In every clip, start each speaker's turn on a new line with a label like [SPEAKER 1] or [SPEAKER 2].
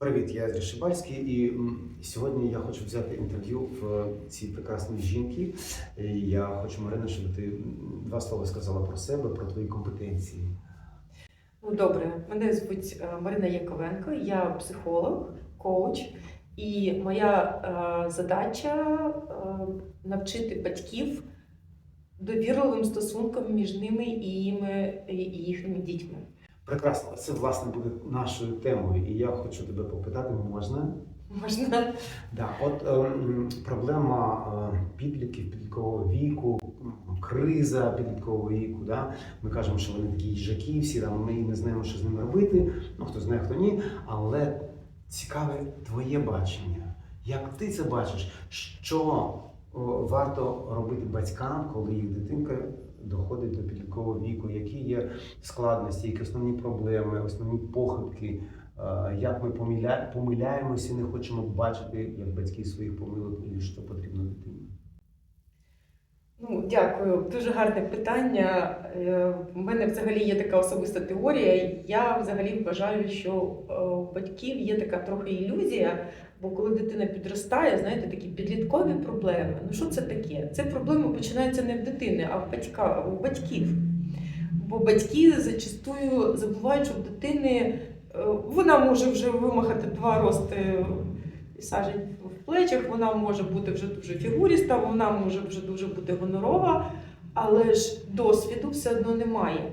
[SPEAKER 1] Привіт, я Андрій Шибальський, і сьогодні я хочу взяти інтерв'ю в цій прекрасної жінки. Я хочу, Марина, щоб ти два слова сказала про себе, про твої компетенції.
[SPEAKER 2] Ну, добре, мене звуть е, Марина Яковенко, я психолог, коуч, і моя е, задача е, навчити батьків довірливим стосункам між ними і їхніми дітьми.
[SPEAKER 1] Прекрасно, це власне буде нашою темою, і я хочу тебе попитати, можна?
[SPEAKER 2] Можна
[SPEAKER 1] Да, от ем, проблема е, підлітків, підліткового віку, криза підліткового віку. Да? Ми кажемо, що вони такі їжаки, всі там ми не знаємо, що з ними робити. Ну хто знає, хто ні. Але цікаве твоє бачення. Як ти це бачиш? Що о, варто робити батькам, коли їх дитинка доходить до підліткового віку? Які є складності, які основні проблеми, основні похибки? Е, як ми помиляємося не хочемо бачити, як батьки своїх помилок і що потрібно дитині.
[SPEAKER 2] Дякую. Дуже гарне питання. Е, У мене взагалі є така особиста теорія. Я взагалі вважаю, що е, у батьків є така трохи ілюзія, бо коли дитина підростає, знаєте, такі підліткові проблеми. Ну що це таке? Це проблеми починаються не в дитини, а в батька, у батьків. Бо батьки зачастую забувають, що в дитини е, вона може вже вимахати два рости сажень плечах, вона може бути вже дуже фігуріста, вона може вже дуже бути гонорова, але ж досвіду все одно немає.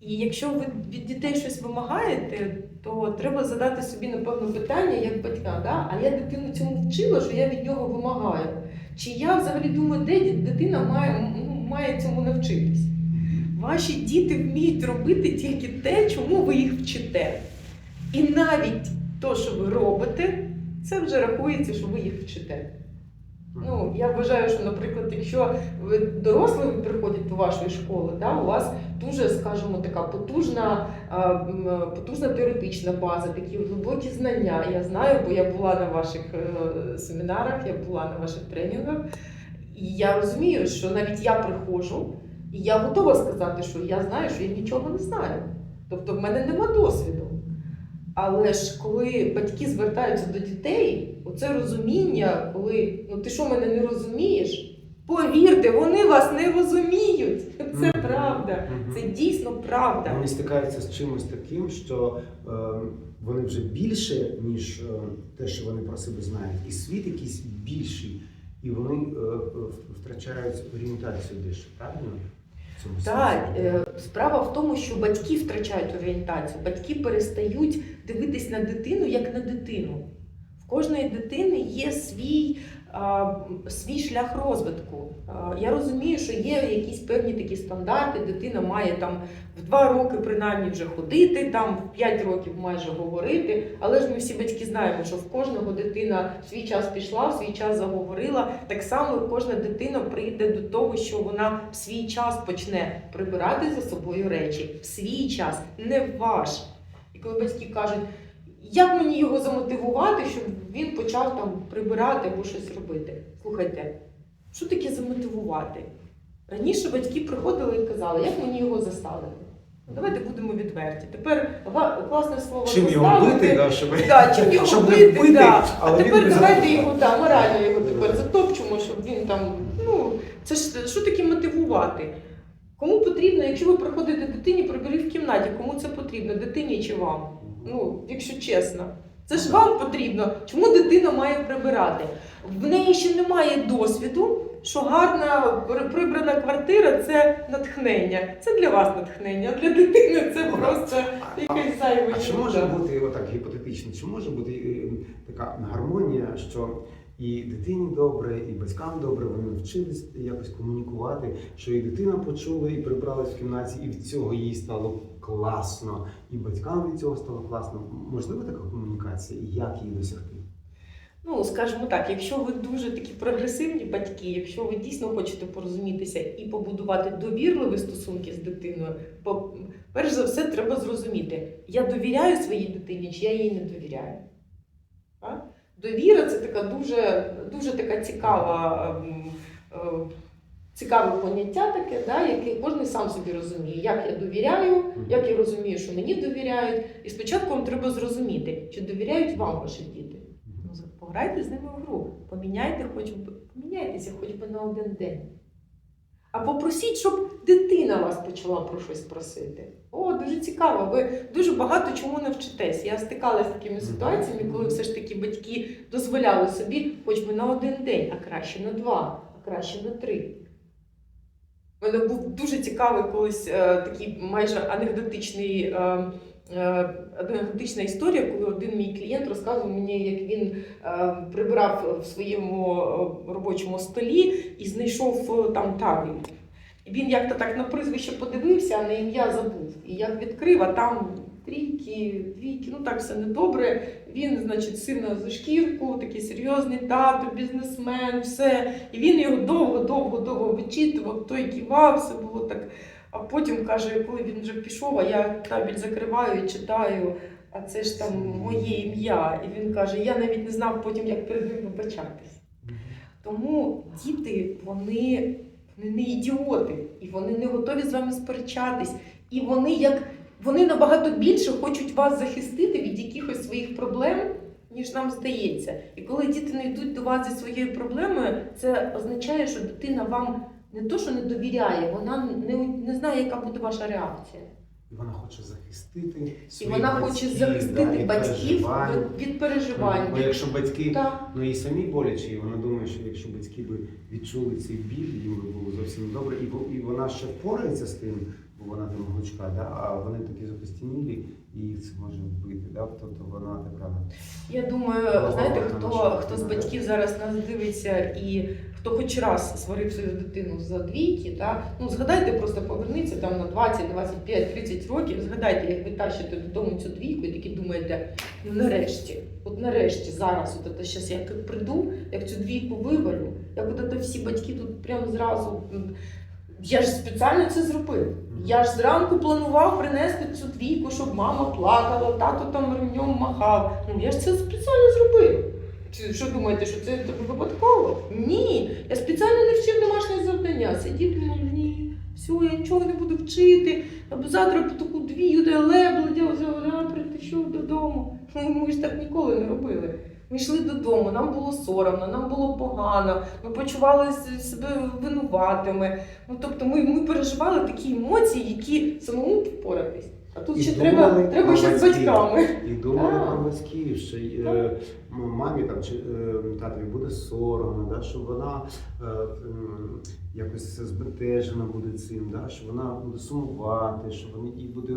[SPEAKER 2] І якщо ви від дітей щось вимагаєте, то треба задати собі, напевно, питання як батька, да? а я дитину цьому вчила, що я від нього вимагаю. Чи я взагалі думаю, де дитина має, ну, має цьому навчитись? Ваші діти вміють робити тільки те, чому ви їх вчите. І навіть то, що ви робите, це вже рахується, що ви їх вчите. Ну, я вважаю, що, наприклад, якщо ви дорослі приходять до вашої школи, да, у вас дуже, скажімо, така потужна, потужна теоретична база, такі глибокі знання. Я знаю, бо я була на ваших е, семінарах, я була на ваших тренінгах. І я розумію, що навіть я приходжу, і я готова сказати, що я знаю, що я нічого не знаю. Тобто в мене нема досвіду. Але ж коли батьки звертаються до дітей, оце розуміння, коли ну ти що мене не розумієш, повірте, вони вас не розуміють. Це
[SPEAKER 1] Мгм.
[SPEAKER 2] правда.
[SPEAKER 1] Мгм.
[SPEAKER 2] Це дійсно правда.
[SPEAKER 1] Вони стикаються з чимось таким, що е, вони вже більше, ніж е, те, що вони про себе знають, і світ якийсь більший, і вони е, е, втрачають орієнтацію дещо, правильно?
[SPEAKER 2] Так, е, справа в тому, що батьки втрачають орієнтацію. Батьки перестають дивитись на дитину як на дитину. В кожної дитини є свій, а, свій шлях розвитку. А, Я розумію, що є якісь певні такі стандарти. Дитина має там в два роки принаймні вже ходити, там в п'ять років майже говорити. Але ж ми всі батьки знаємо, що в кожного дитина свій час пішла, в свій час заговорила. Так само кожна дитина прийде до того, що вона в свій час почне прибирати за собою речі. В свій час, не в ваш. Коли батьки кажуть, як мені його замотивувати, щоб він почав там прибирати або щось робити? Слухайте, що таке замотивувати? Раніше батьки приходили і казали, як мені його заставити. Давайте будемо відверті. Тепер класне слово
[SPEAKER 1] Чим його бити, да, щоб,
[SPEAKER 2] Да, чим його
[SPEAKER 1] щоб не
[SPEAKER 2] бити, да. а тепер давайте його да, морально його тепер затопчемо, щоб він там. Ну, це ж що таке мотивувати? Кому потрібно, якщо ви приходите дитині, прибери в кімнаті, кому це потрібно, дитині чи вам? Ну, якщо чесно. Це ж вам потрібно. Чому дитина має прибирати? В неї ще немає досвіду, що гарна прибрана квартира це натхнення. Це для вас натхнення, а для дитини це просто якась зайва
[SPEAKER 1] А чи може бути отак гіпотетично, чи може бути е, така гармонія, що і дитині добре, і батькам добре, вони навчились якось комунікувати, що і дитина почула, і прибралась в кімнаті, і від цього їй стало класно, і батькам від цього стало класно. Можливо така комунікація, і як її досягти?
[SPEAKER 2] Ну, скажімо так, якщо ви дуже такі прогресивні батьки, якщо ви дійсно хочете порозумітися і побудувати довірливі стосунки з дитиною, перш за все, треба зрозуміти, я довіряю своїй дитині, чи я їй не довіряю. А? Довіра це така дуже, дуже така цікава, ем, е, цікаве поняття таке, да, яке кожен сам собі розуміє, як я довіряю, як я розумію, що мені довіряють. І спочатку вам треба зрозуміти, чи довіряють вам ваші діти. Ну, пограйте з ними в гру, поміняйте хоч поміняйтеся хоч би на один день. А попросіть, щоб дитина вас почала про щось просити. О, дуже цікаво. Ви дуже багато чому навчитесь. Я стикалася з такими ситуаціями, коли все ж таки батьки дозволяли собі хоч би на один день, а краще на два, а краще на три. У мене був дуже цікавий колись е, такий майже анекдотичний. Е, е, Анекдотична історія, коли один мій клієнт розказував мені, як він е, прибирав в своєму е, робочому столі і знайшов там табель. Він як-то так на прізвище подивився, а на ім'я забув. І як відкрив, а там трійки, двійки, ну так все недобре. Він, значить, сильно за шкірку, такий серйозний тато, бізнесмен, все. І він його довго-довго-довго вичитував, той кивав, все було так. А потім каже, коли він вже пішов, а я табель закриваю і читаю, а це ж там моє ім'я. І він каже: я навіть не знав потім, як перед ним вибачатись. Тому діти, вони, вони не ідіоти, і вони не готові з вами сперечатись. І вони як вони набагато більше хочуть вас захистити від якихось своїх проблем, ніж нам здається. І коли діти не йдуть до вас зі своєю проблемою, це означає, що дитина вам не то, що не довіряє, вона не, не знає, яка буде ваша реакція.
[SPEAKER 1] І вона хоче захистити
[SPEAKER 2] І вона
[SPEAKER 1] батьків,
[SPEAKER 2] хоче
[SPEAKER 1] да,
[SPEAKER 2] захистити
[SPEAKER 1] від
[SPEAKER 2] батьків
[SPEAKER 1] переживань.
[SPEAKER 2] від, від переживань.
[SPEAKER 1] Бо якщо батьки
[SPEAKER 2] Так.
[SPEAKER 1] ну і самі боляче, і вона думає, що якщо батьки би відчули цей біль, їм би було зовсім добре, і, і вона ще впорається з тим, бо вона там гнучка, да? а вони такі закостянілі, і їх це може вбити. Да? Тобто вона така.
[SPEAKER 2] Я думаю, знаєте, хто, хто з батьків зараз нас дивиться і хто хоч раз сварив свою дитину за двійки, та, ну згадайте, просто поверніться там на 20, 25, 30 років, згадайте, як ви тащите додому цю двійку і такі думаєте, ну нарешті, от нарешті, зараз, от це щас я як прийду, як цю двійку вивалю, як от це всі батьки тут прямо зразу. Я ж спеціально це зробив. Я ж зранку планував принести цю двійку, щоб мама плакала, тато там ремнем махав. Ну я ж це спеціально зробив. Чи що думаєте, що це випадково? Ні. Я спеціально не вчив домашнє завдання. Сидів, думав, ні, все, я нічого не буду вчити. Або завтра по таку двію, де лебледя, прийшов додому. Ну, Ми ж так ніколи не робили. Ми йшли додому, нам було соромно, нам було погано, ми почували себе винуватими. Ну, тобто ми, ми переживали такі емоції, які самому впоратись. А тут
[SPEAKER 1] І
[SPEAKER 2] ще треба, треба ще з батьками.
[SPEAKER 1] І думали про батьків, що е, мамі там чи е, татові буде соромно, да, що вона е, якось збентежена буде цим, да, що вона буде сумувати, що вони їй буде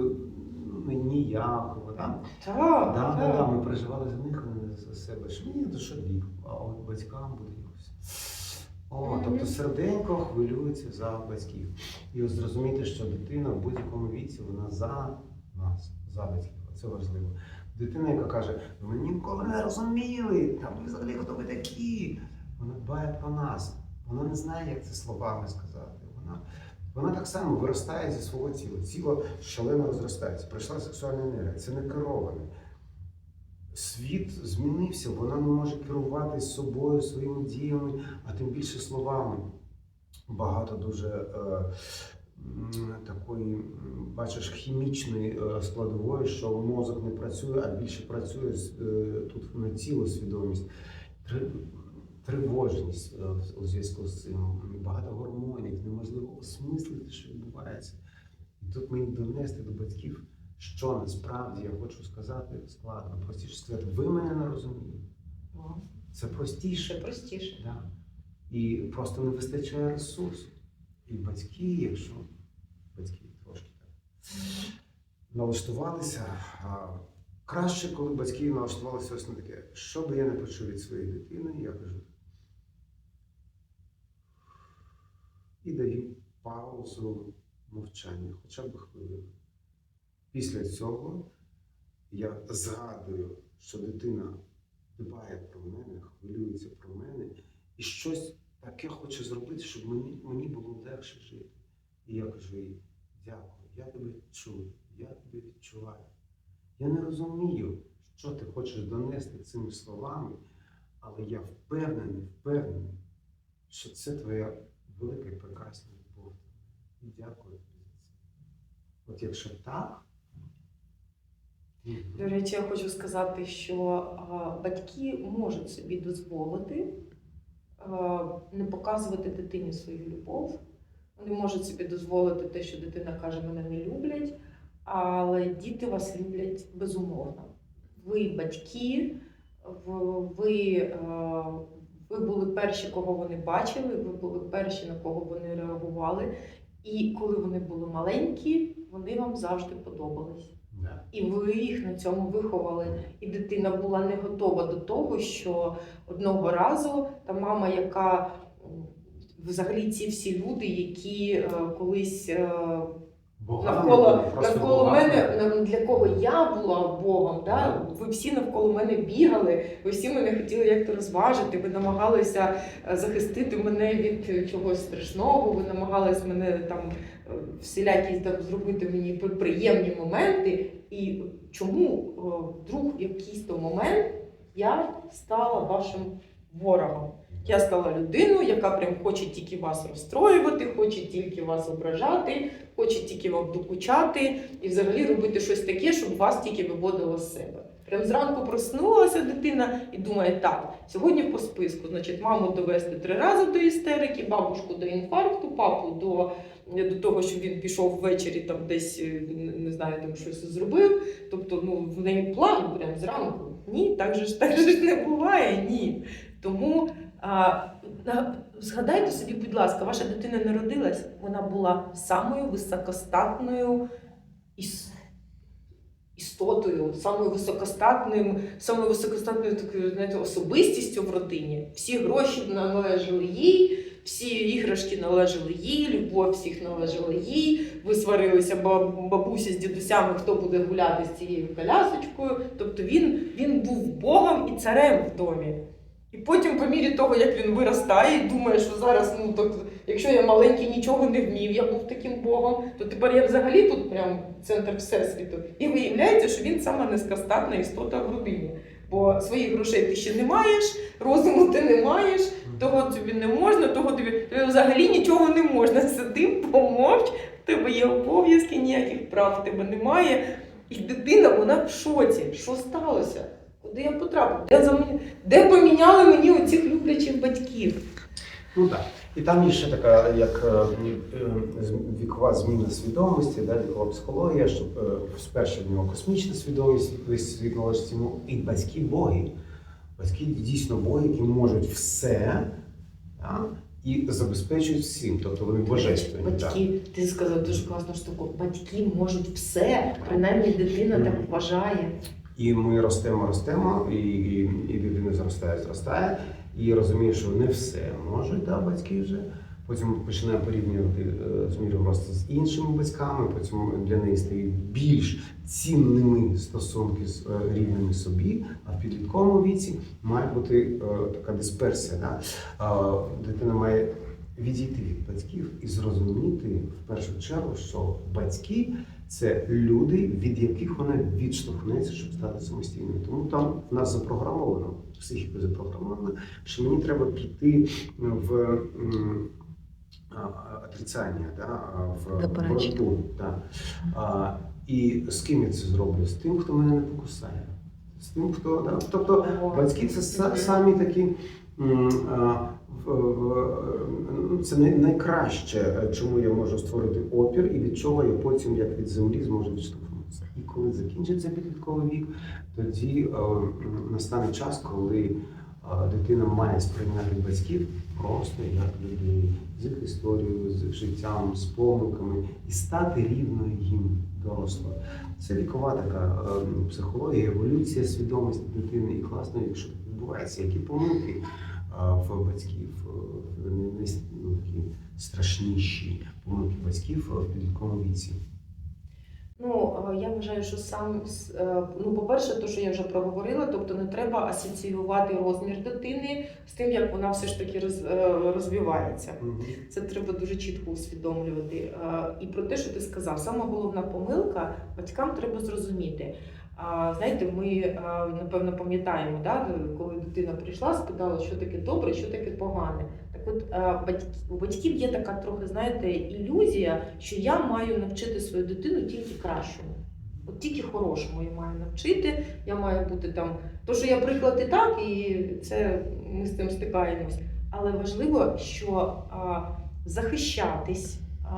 [SPEAKER 1] ну, ніяково. Да?
[SPEAKER 2] Так,
[SPEAKER 1] Да, да,
[SPEAKER 2] так.
[SPEAKER 1] да, ми переживали за них, а не за себе. Що мені до що вік, а от батькам буде якось. О, тобто серденько хвилюється за батьків. І от зрозуміти, що дитина в будь-якому віці вона за нас, за батьків. Це важливо. Дитина, яка каже, ви ніколи не розуміли, там ви взагалі хто ви такі. Вона дбає про нас. Вона не знає, як це словами сказати. Вона, вона так само виростає зі свого тіла. Тіло шалено розростається. Прийшла сексуальна енергія. Це не кероване. Світ змінився, вона не може керувати собою, своїми діями, а тим більше словами. Багато дуже е, такої, бачиш, хімічної е, складової, що мозок не працює, а більше працює е, тут на тіло свідомість. Тривожність е, у зв'язку з цим, багато гормонів, неможливо осмислити, що відбувається. І тут мені донести до батьків, що насправді я хочу сказати складно. Простіше сказати, ви мене не розумієте. Це простіше.
[SPEAKER 2] простіше.
[SPEAKER 1] Да. І просто не вистачає ресурсу. І батьки, якщо батьки трошки так налаштувалися, краще, коли батьки налаштувалися ось на таке, що би я не почув від своєї дитини, я кажу. І даю паузу мовчання, хоча б хвилину. Після цього я згадую, що дитина дбає про мене, хвилюється про мене і щось таке хоче зробити, щоб мені, мені було легше жити. І я кажу їй, дякую, я тебе чую, я тебе відчуваю. Я не розумію, що ти хочеш донести цими словами, але я впевнений, впевнений, що це твоя велика і прекрасна любов. І дякую тобі за це. От якщо так.
[SPEAKER 2] До речі, я хочу сказати, що батьки можуть собі дозволити не показувати дитині свою любов. Вони можуть собі дозволити те, що дитина каже, мене не люблять, але діти вас люблять безумовно. Ви батьки, ви, е, ви були перші, кого вони бачили, ви були перші, на кого вони реагували. І коли вони були маленькі, вони вам завжди подобались. І ви їх на цьому виховали. І дитина була не готова до того, що одного разу та мама, яка взагалі ці всі люди, які е, колись е, навколо, навколо мене, для кого я була Богом, да? ви всі навколо мене бігали, ви всі мене хотіли як-то розважити, ви намагалися е, захистити мене від е, чогось страшного, ви намагались мене там е, всілякі там зробити мені приємні моменти. І чому вдруг в якийсь то момент я стала вашим ворогом? Я стала людиною, яка прям хоче тільки вас розстроювати, хоче тільки вас ображати, хоче тільки вам докучати і взагалі робити щось таке, щоб вас тільки виводило з себе. Прям зранку проснулася дитина і думає, так, сьогодні по списку, значить, маму довести три рази до істерики, бабушку до інфаркту, папу до, до того, що він пішов ввечері там десь, е, не знаю, там щось зробив. Тобто, ну, в неї план прям зранку. Ні, так же ж так же ж не буває, ні. Тому згадайте собі, будь ласка, ваша дитина народилась, вона була самою високостатною істотою, самою високостатним, самою високостатною такою знаєте, особистістю в родині. Всі гроші належали їй, всі іграшки належали їй, любов всіх належала їй. Ви сварилися бабуся з дідусями, хто буде гуляти з цією колясочкою. Тобто він, він був Богом і царем в домі. І потім, по мірі того, як він виростає і думає, що зараз, ну тобто, якщо я маленький нічого не вмів, я був таким Богом, то тепер я взагалі тут прям центр всесвіту. І виявляється, що він сама низькостатна істота в родині. Бо своїх грошей ти ще не маєш, розуму ти не маєш, того тобі не можна, того тобі тобі взагалі нічого не можна. Сиди, помовч, в тебе є обов'язки, ніяких прав в тебе немає. І дитина, вона в шоці. Що сталося? Куди я потрапив? Де, замі- Де поміняли мені оцих люблячих батьків?
[SPEAKER 1] Ну так. І там є ще така, як е, е, вікова зміна свідомості, да, вікова психологія, щоб е, спершу в нього космічна свідомість, світ йому, і батьки боги. Батьки дійсно боги, які можуть все да, і забезпечують всім. Тобто вони божественні. да.
[SPEAKER 2] Батьки, ти сказав дуже класну штуку. Батьки можуть все, принаймні дитина так вважає.
[SPEAKER 1] І ми ростемо, ростемо, і, і, і дитина зростає, зростає, і розуміє, що не все можуть, да, батьки вже. Потім починає порівнювати е, з мірою росту з іншими батьками, потім для неї стають більш цінними стосунки з е, рівними собі, а в підлітковому віці має бути е, така дисперсія. Да? Дитина має відійти від батьків і зрозуміти в першу чергу, що батьки це люди, від яких вона відштовхнеться, щоб стати самостійною. Тому там в нас запрограмовано, психіка запрограмована, що мені треба піти в отрицання, да, в боротьбу. Да. А, і з ким я це зроблю? З тим, хто мене не покусає. З тим, хто. Да? Тобто батьки це самі такі. Ну, Це най- найкраще, чому я можу створити опір, і від чого я потім, як від землі, зможу відштовхнутися. І коли закінчиться підлітковий вік, тоді е, настане час, коли е, дитина має сприйняти батьків просто як людей з їх історією, з їх життям, з помилками і стати рівною їм дорослою. Це вікова така е, психологія, еволюція свідомості дитини. І класно, якщо так відбувається, які помилки в батьків е, ну, такі страшніші помилки батьків е, в підлітковому віці.
[SPEAKER 2] Ну, е, я вважаю, що сам ну, по-перше, то, що я вже проговорила, тобто не треба асоціювати розмір дитини з тим, як вона все ж таки роз, розвивається. Це треба дуже чітко усвідомлювати. І про те, що ти сказав, сама головна помилка батькам треба зрозуміти. Знаєте, ми напевно пам'ятаємо, да, коли дитина прийшла, спитала, що таке добре, що таке погане. Так от у батьків є така трохи, знаєте, ілюзія, що я маю навчити свою дитину тільки кращому. От тільки хорошому я маю навчити, я маю бути там. То, що я приклад і так, і це ми з цим стикаємось. Але важливо, що а, захищатись, а,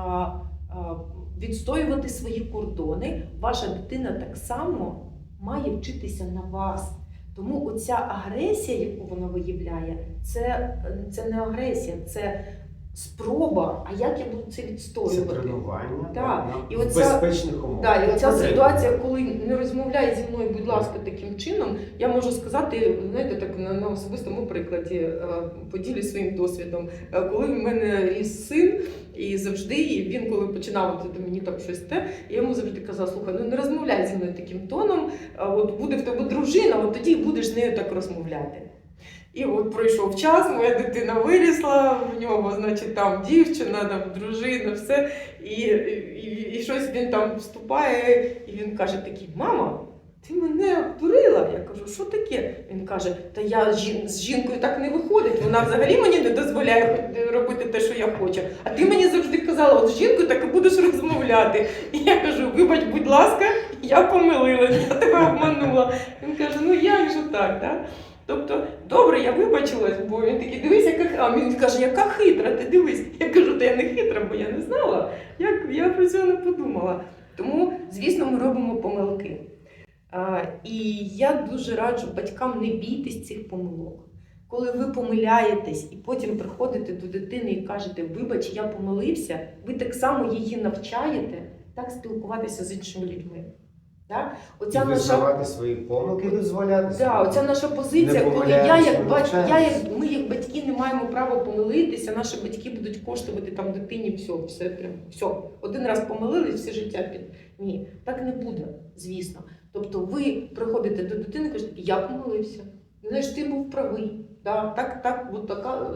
[SPEAKER 2] а, відстоювати свої кордони, ваша дитина так само має вчитися на вас. Тому оця агресія, яку вона виявляє, це, це не агресія, це спроба. А як я буду це
[SPEAKER 1] Це
[SPEAKER 2] відстоювати?
[SPEAKER 1] тренування
[SPEAKER 2] Так. І
[SPEAKER 1] в
[SPEAKER 2] оця-
[SPEAKER 1] безпечних умовах.
[SPEAKER 2] Да, і оця
[SPEAKER 1] Це-
[SPEAKER 2] ситуація, коли не розмовляє зі мною, будь ласка, таким чином, я можу сказати, знаєте, так на, на особистому прикладі е, поділюсь своїм досвідом. Е, Коли в мене ріс син, і завжди і він, коли починав от мені так щось те, я йому завжди казала, слухай, ну не розмовляй зі мною таким тоном, от буде в тебе дружина, от тоді будеш з нею так розмовляти. І от пройшов час, моя дитина вирісла, в нього, значить, там дівчина, там дружина, все. І, і, і щось він там вступає, і він каже такий, мама, ти мене обдурила. Я кажу, що таке? Він каже, та я жін- з жінкою так не виходить. Вона взагалі мені не дозволяє робити те, що я хочу. А ти мені завжди казала, от з жінкою так і будеш розмовляти. І я кажу, вибач, будь ласка, я помилилась, я тебе обманула. Він каже, ну як же так? Да? Тобто, добре, я вибачилась, бо він такий, дивись, яка а він каже, яка хитра, ти дивись. Я кажу, та я не хитра, бо я не знала. Як я про це не подумала. Тому, звісно, ми робимо помилки. А, і я дуже раджу батькам не бійтесь цих помилок. Коли ви помиляєтесь і потім приходите до дитини і кажете, вибач, я помилився, ви так само її навчаєте так спілкуватися з іншими людьми. Так?
[SPEAKER 1] І
[SPEAKER 2] Оця наша
[SPEAKER 1] визнавати свої помилки, дозволяти.
[SPEAKER 2] Да, оця наша позиція, коли я як бать, я як ми як батьки не маємо права помилитися, наші батьки будуть коштувати там дитині все, все прям все. Один раз помилились, все життя під ні, так не буде, звісно. Тобто ви приходите до дитини і кажете, я помилився. Знаєш, ти був правий. Да, так, так, от така,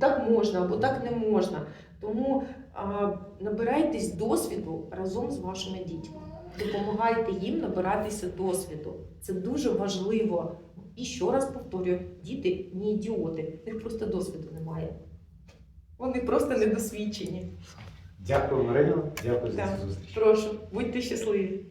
[SPEAKER 2] так можна або так не можна. Тому а, набирайтесь досвіду разом з вашими дітьми. Допомагайте їм набиратися досвіду. Це дуже важливо. І ще раз повторюю: діти не ідіоти, у них просто досвіду немає. Вони просто недосвідчені.
[SPEAKER 1] Дякую, Марина. Дякую за цю зустріч.
[SPEAKER 2] Прошу, будьте щасливі.